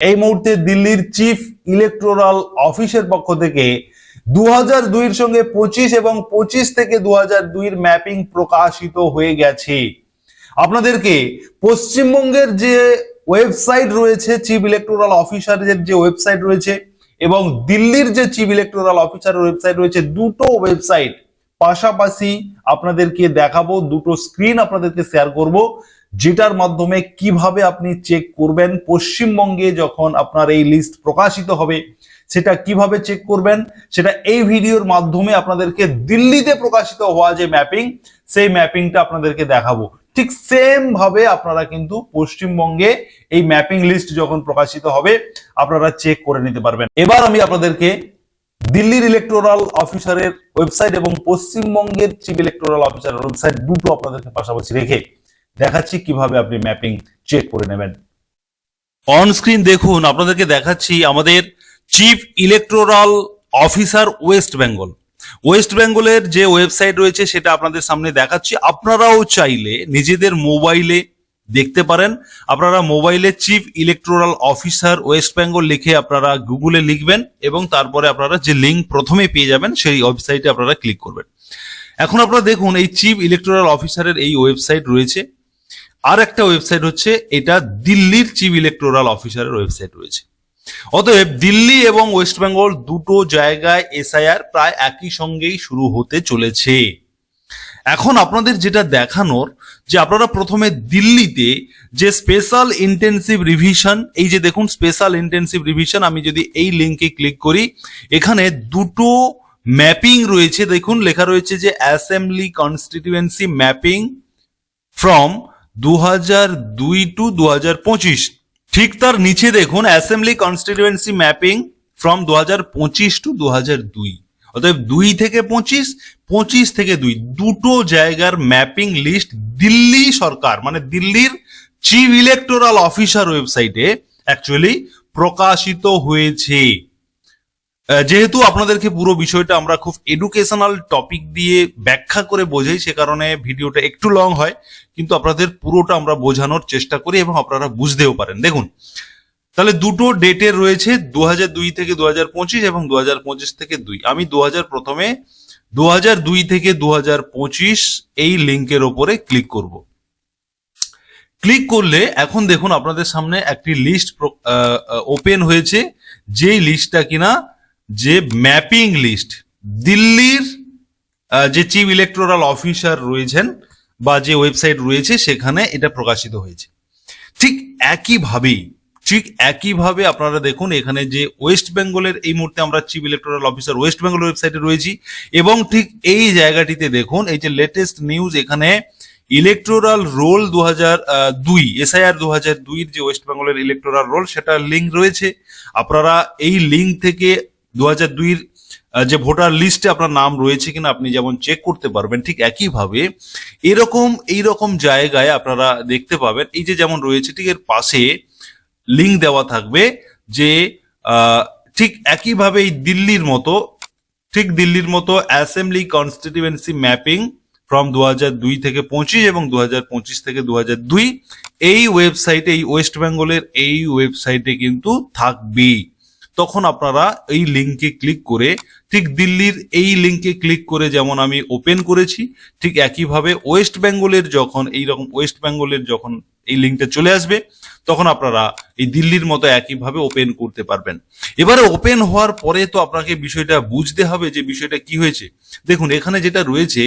এই মুহূর্তে দিল্লির চিফ ইলেকটোরাল অফিসের পক্ষ থেকে দু হাজার সঙ্গে পঁচিশ এবং পঁচিশ থেকে দু হাজার ম্যাপিং প্রকাশিত হয়ে গেছে। আপনাদেরকে পশ্চিমবঙ্গের যে ওয়েবসাইট রয়েছে চিফ ইলেকটোরাল অফিসারের যে ওয়েবসাইট রয়েছে এবং দিল্লির যে চিফ ইলেকটোরাল অফিসারের ওয়েবসাইট রয়েছে, দুটো ওয়েবসাইট পাশাপাশি আপনাদেরকে দেখাবো, দুটো স্ক্রিন আপনাদেরকে শেয়ার করব। যেটার মাধ্যমে কীভাবে আপনি চেক করবেন, পশ্চিমবঙ্গে যখন আপনার এই লিস্ট প্রকাশিত হবে, সেটা কীভাবে চেক করবেন, সেটা এই ভিডিওর মাধ্যমে আপনাদেরকে দিল্লিতে প্রকাশিত হওয়া যে ম্যাপিং সেই ম্যাপিংটা আপনাদেরকে দেখাবো। ঠিক সেম ভাবে আপনারা কিন্তু পশ্চিমবঙ্গে এই ম্যাপিং লিস্ট যখন প্রকাশিত হবে, আপনারা চেক করে নিতে পারবেন। এবার আমি আপনাদেরকে দিল্লির ইলেকটোরাল অফিসারের ওয়েবসাইট এবং পশ্চিমবঙ্গের চিফ ইলেকটোরাল অফিসারের ওয়েবসাইট দুটো আপনাদেরকে পাশাপাশি রেখে দেখাচ্ছি কীভাবে আপনি ম্যাপিং চেক করে নেবেন। অন স্ক্রিন দেখুন, আপনাদেরকে দেখাচ্ছি আমাদের chief electoral officer West Bengal West বেঙ্গলের যে ওয়েবসাইট রয়েছে, সেটা আপনাদের সামনে দেখাচ্ছি। আপনারাও চাইলে নিজেদের মোবাইলে দেখতে পারেন। আপনারা মোবাইলে chief electoral officer West Bengal লিখে আপনারা গুগলে লিখবেন এবং তারপরে আপনারা যে লিঙ্ক প্রথমে পেয়ে যাবেন, সেই ওয়েবসাইটে আপনারা ক্লিক করবেন। এখন আপনারা দেখুন, এই চিফ ইলেকটোরাল অফিসারের এই ওয়েবসাইট রয়েছে। আর একটা ওয়েবসাইট হচ্ছে, এটা দিল্লির চিফ ইলেকটোরাল অফিসারের ওয়েবসাইট রয়েছে। অতএব দিল্লি এবং ওয়েস্ট বেঙ্গল দুটো জায়গায় এসআইআর প্রায় একই সঙ্গেই শুরু হতে চলেছে। এখন আপনাদের যেটা দেখানোর, যে আপনারা প্রথমে দিল্লিতে যে স্পেশাল ইন্টেন্সিভ রিভিশন এই যে দেখুন স্পেশাল ইন্টেন্সিভ রিভিশন আমি যদি এই লিঙ্কে ক্লিক করি, এখানে দুটো ম্যাপিং রয়েছে। দেখুন, লেখা রয়েছে যে অ্যাসেম্বলি কনস্টিটিউয়েন্সি ম্যাপিং ফ্রম দু হাজার দুই টু দু হাজার পঁচিশ। ঠিক তার নিচে দেখুন অ্যাসেম্বলি কনস্টিটিউয়েন্সি ম্যাপিং ফ্রম দু হাজার পঁচিশ টু দু হাজার দুই। অতএব দুই থেকে পঁচিশ পঁচিশ থেকে দুই। দুটো জায়গার ম্যাপিং লিস্ট দিল্লি সরকার মানে দিল্লির চিফ ইলেকটোরাল অফিসার ওয়েবসাইটে অ্যাকচুয়ালি প্রকাশিত হয়েছে। যেহেতু আপনাদেরকে পুরো বিষয়টা আমরা খুব এডুকেশনাল টপিক দিয়ে ব্যাখ্যা করে বোঝাই, সে কারণে ভিডিওটা একটু লং হয়, কিন্তু আপনাদের পুরোটা আমরা বোঝানোর চেষ্টা করি এবং আপনারা বুঝতেও পারেন। দেখুন, তাহলে দুটো ডেটের রয়েছে দু দুই থেকে দু পঁচিশ এবং দু পঁচিশ থেকে দুই। আমি দু হাজার প্রথমে দু দুই থেকে দু পঁচিশ এই লিঙ্কের ওপরে ক্লিক করব। ক্লিক করলে এখন দেখুন আপনাদের সামনে একটি লিস্ট ওপেন হয়েছে, যেই লিস্টটা কিনা যে ম্যাপিং লিস্ট, দিল্লির যে চিফ ইলেকটোরাল অফিসার রয়েছেন বা যে ওয়েবসাইট রয়েছে সেখানে এটা প্রকাশিত হয়েছে। ঠিক একইভাবেই, ঠিক একইভাবে আপনারা দেখুন এখানে যে ওয়েস্ট বেঙ্গলের এই মুহূর্তে আমরা chief electoral officer West Bengal ওয়েবসাইটে রয়েছি এবং ঠিক এই জায়গাটিতে দেখুন, এই যে লেটেস্ট নিউজ এখানে ইলেকটোরাল রোল দু হাজার দুই, এসআইআর দু হাজার দুইয়ের যে ওয়েস্ট বেঙ্গলের ইলেকটোরাল রোল সেটার লিঙ্ক রয়েছে। আপনারা এই লিঙ্ক থেকে দু হাজার যে ভোটার লিস্টে আপনার নাম রয়েছে কিনা আপনি যেমন চেক করতে পারবেন, ঠিক একইভাবে এরকম এই রকম জায়গায় আপনারা দেখতে পাবেন। এই যে যেমন রয়েছে, ঠিক এর পাশে লিঙ্ক দেওয়া থাকবে যে ঠিক একইভাবে এই দিল্লির মতো, ঠিক দিল্লির মতো অ্যাসেম্বলি কনস্টিটিউয়েন্সি ম্যাপিং ফ্রম দু দুই থেকে পঁচিশ এবং দু পঁচিশ থেকে দু দুই, এই ওয়েবসাইটে এই ওয়েস্ট বেঙ্গলের এই ওয়েবসাইটে কিন্তু থাকবেই। তখন আপনারা এই লিঙ্কে ক্লিক করে, ঠিক দিল্লির এই লিঙ্কে ক্লিক করে যেমন আমি ওপেন করেছি, ঠিক একইভাবে ওয়েস্ট বেঙ্গলের যখন এই রকম ওয়েস্ট বেঙ্গলের যখন এই লিঙ্কটা চলে আসবে, তখন আপনারা এই দিল্লির মতো একইভাবে ওপেন করতে পারবেন। এবারে ওপেন হওয়ার পরে তো আপনাকে বিষয়টা বুঝতে হবে যে বিষয়টা কি হয়েছে। দেখুন, এখানে যেটা রয়েছে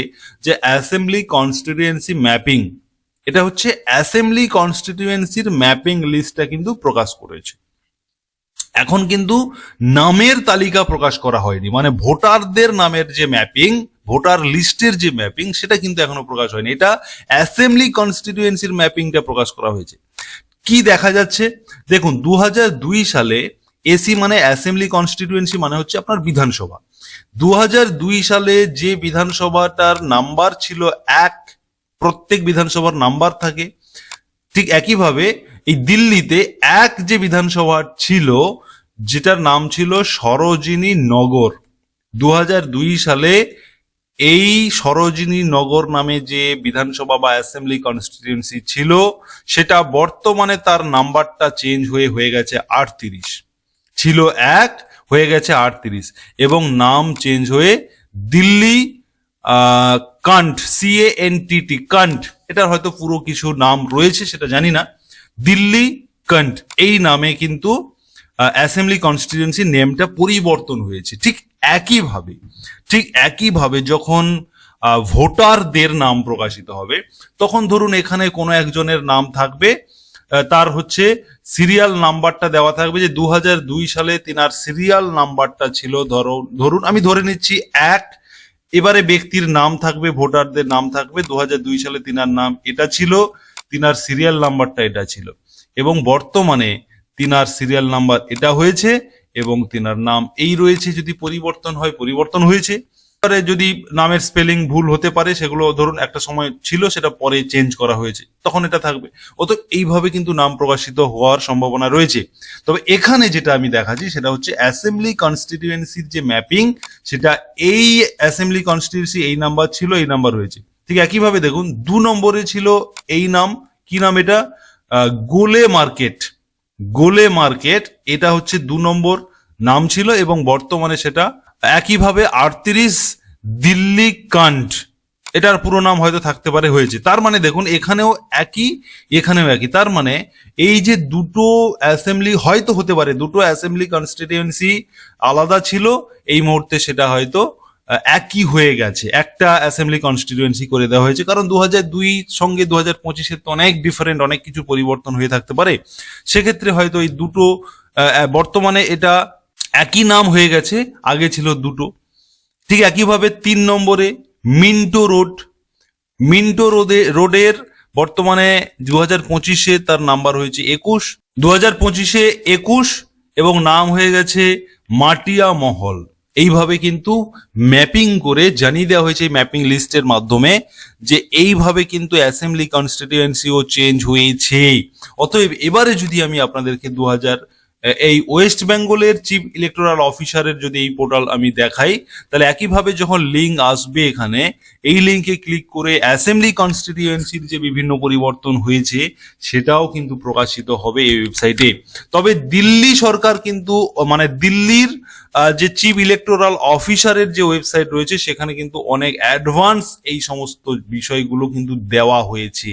যে অ্যাসেম্বলি কনস্টিটিউয়েন্সি ম্যাপিং এটা হচ্ছে অ্যাসেম্বলি কনস্টিটিউয়েন্সির ম্যাপিং লিস্টটা কিন্তু প্রকাশ করেছে। এখন কিন্তু নামের তালিকা প্রকাশ করা হয়নি। মানে ভোটারদের নামের যে ম্যাপিং, ভোটার লিস্টের যে ম্যাপিং, সেটা কিন্তু এখনও প্রকাশ হয়নি। এটা অ্যাসেম্বলি কনস্টিটিউয়েন্সির ম্যাপিংটা প্রকাশ করা হয়েছে। কি দেখা যাচ্ছে? দেখুন দু হাজার দুই সালে এসি মানে অ্যাসেম্বলি কনস্টিটিউয়েন্সি মানে হচ্ছে আপনার বিধানসভা। দু সালে যে বিধানসভাটার নাম্বার ছিল এক, প্রত্যেক বিধানসভার নাম্বার থাকে। ঠিক একইভাবে এই দিল্লিতে এক যে বিধানসভা ছিল, যেটার নাম ছিল সরোজিনী নগর। দু হাজার দুই সালে এই সরোজিনী নগর নামে যে বিধানসভা বা অ্যাসেম্বলি কনস্টিটিউয়েন্সি ছিল, সেটা বর্তমানে তার নাম্বারটা চেঞ্জ হয়ে হয়ে গেছে আটত্রিশ। ছিল এক, হয়ে গেছে আটত্রিশ এবং নাম চেঞ্জ হয়ে Delhi cantt C A N T T cantt. এটার হয়তো পুরো কিছু নাম রয়েছে, সেটা জানি না। দিল্লি কান্ট এই নামে কিন্তু অ্যাসেম্বলি কনস্টিটিউয়েন্সি নেমটা পরিবর্তন হয়েছে। ঠিক একইভাবে ঠিক একইভাবে যখন ভোটারদের নাম প্রকাশিত হবে, তখন ধরুন এখানে কোনো একজনের নাম থাকবে তার হচ্ছে সিরিয়াল নাম্বারটা দেওয়া থাকবে যে দু দুই সালে তিনার সিরিয়াল নাম্বারটা ছিল, ধরো, ধরুন আমি ধরে নিচ্ছি এক, এবারে ব্যক্তির নাম থাকবে, ভোটারদের নাম থাকবে দু দুই সালে তিনার নাম এটা ছিল তিনার সিরিয়াল নাম্বারটা এটা ছিল। এবং বর্তমানে তিনার সিরিয়াল নাম্বার এটা হয়েছে এবং তিনার নাম এই রয়েছে, যদি পরিবর্তন হয়, পরিবর্তন হয়েছে। এবারে যদি নামের স্পেলিং ভুল হতে পারে, সেগুলো ধরুন একটা সময় ছিল, সেটা পরে চেঞ্জ করা হয়েছে, তখন এটা থাকবে। অত এইভাবে কিন্তু নাম প্রকাশিত হওয়ার সম্ভাবনা রয়েছে। তবে এখানে যেটা আমি দেখাচ্ছি, সেটা হচ্ছে অ্যাসেম্বলি কনস্টিটিউয়েন্সির যে ম্যাপিং সেটা এই অ্যাসেম্বলি কনস্টিটিউয়েন্সি এই নাম্বার ছিল, এই নাম্বার রয়েছে ঠিক একইভাবে দেখুন, দু নম্বরে ছিল এই নাম। কি নাম এটা? গোলে মার্কেট। গোলে মার্কেট, এটা হচ্ছে দু নম্বর নাম ছিল এবং বর্তমানে সেটা একইভাবে আটত্রিশ দিল্লি কান্ট। এটার পুরো নাম হয়তো থাকতে পারে, হয়েছে। তার মানে দেখুন, এখানেও একই এখানেও একই। তার মানে এই যে দুটো অ্যাসেম্বলি, হয়তো হতে পারে, দুটো অ্যাসেম্বলি কনস্টিটিউয়েন্সি আলাদা ছিল, এই মুহূর্তে সেটা হয়তো একই হয়ে গেছে। একটা অ্যাসেম্বলি কনস্টিটিউয়েন্সি করে দেওয়া হয়েছে। কারণ দু হাজার দুই সঙ্গে দু হাজার পঁচিশের তো অনেক ডিফারেন্ট অনেক কিছু পরিবর্তন হয়ে থাকতে পারে। সেক্ষেত্রে হয়তো এই দুটো বর্তমানে এটা একই নাম হয়ে গেছে। আগে ছিল দুটো। ঠিক একইভাবে তিন নম্বরে মিন্টো রোড। মিন্টো রোডে রোডের বর্তমানে দু হাজার পঁচিশে তার নাম্বার হয়েছে একুশ। দু হাজার পঁচিশে একুশ এবং নাম হয়ে গেছে মাটিয়া মহল। এইভাবে কিন্তু ম্যাপিং করে জানিয়ে দেওয়া হয়েছে এই ম্যাপিং লিস্টের মাধ্যমে যে এইভাবে কিন্তু অ্যাসেম্বলি কনস্টিটিউয়েন্সিও চেঞ্জ হয়েছে। অতএব এবারে যদি আমি আপনাদেরকে দু হাজার এই ওয়েস্ট বেঙ্গলের চিফ ইলেকটোরাল অফিসারের যদি এই পোর্টাল আমি দেখাই, তাহলে একইভাবে যখন লিঙ্ক আসবে এখানে, এই লিঙ্কে ক্লিক করে অ্যাসেম্বলি কনস্টিটিউয়েন্সির যে বিভিন্ন পরিবর্তন হয়েছে, সেটাও কিন্তু প্রকাশিত হবে এই ওয়েবসাইটে। তবে দিল্লি সরকার কিন্তু মানে দিল্লির যে চিফ ইলেকটোরাল অফিসারের যে ওয়েবসাইট রয়েছে, সেখানে কিন্তু অনেক অ্যাডভান্স এই সমস্ত বিষয়গুলো কিন্তু দেওয়া হয়েছে।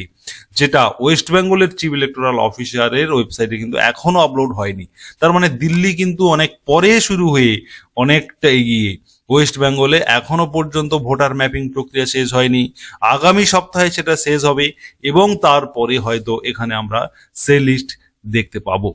যেটা ওয়েস্ট বেঙ্গলের চিফ ইলেকটোরাল অফিসারের ওয়েবসাইটে কিন্তু এখনও আপলোড হয়নি। তার মানে দিল্লি কিন্তু অনেক পরে শুরু হয়ে অনেকটা এগিয়ে। ওয়েস্ট বেঙ্গলে এখনও পর্যন্ত ভোটার ম্যাপিং প্রক্রিয়া শেষ হয়নি। আগামী সপ্তাহে সেটা শেষ হবে এবং তারপরে হয়তো এখানে আমরা সে লিস্ট দেখতে পাবো।